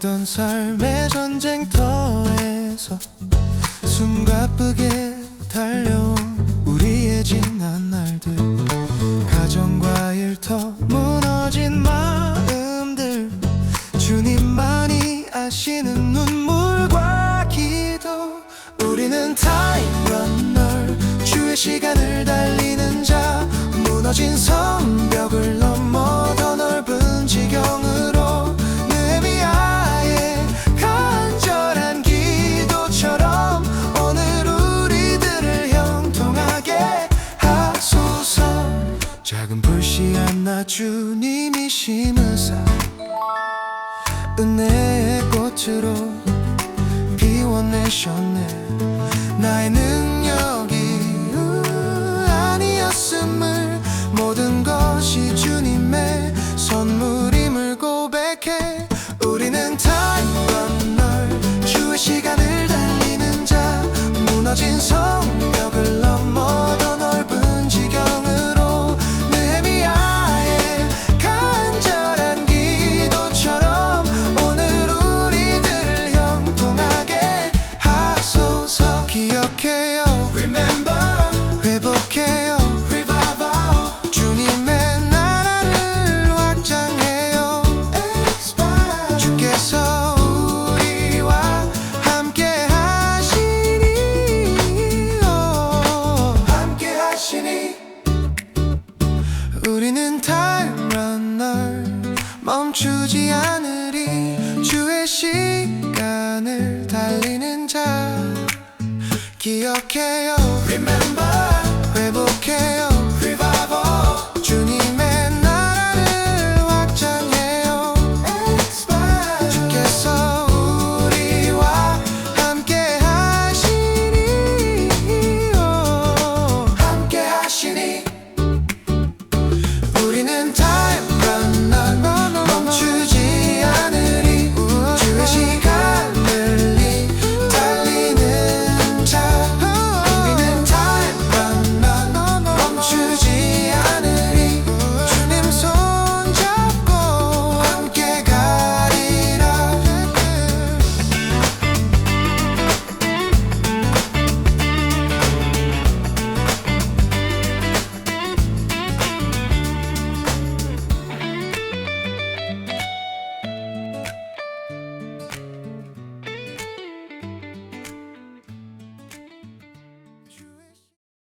이런 삶의 전쟁터에서 숨가쁘게 달려온 우리의 지난 날들. 가정과 일터 무너진 마음들. 주님만이 아시는 눈물과 기도. 우리는 타임런널 주의 시간을 달리는 자. 무너진 성 불씨한 나 주님이 심으사 은혜의 꽃으로 비워내셨네 우리는 타임런널 멈추지 않으리. 주의 시간을 달리는 자. 기억해요. Remember. 회복해요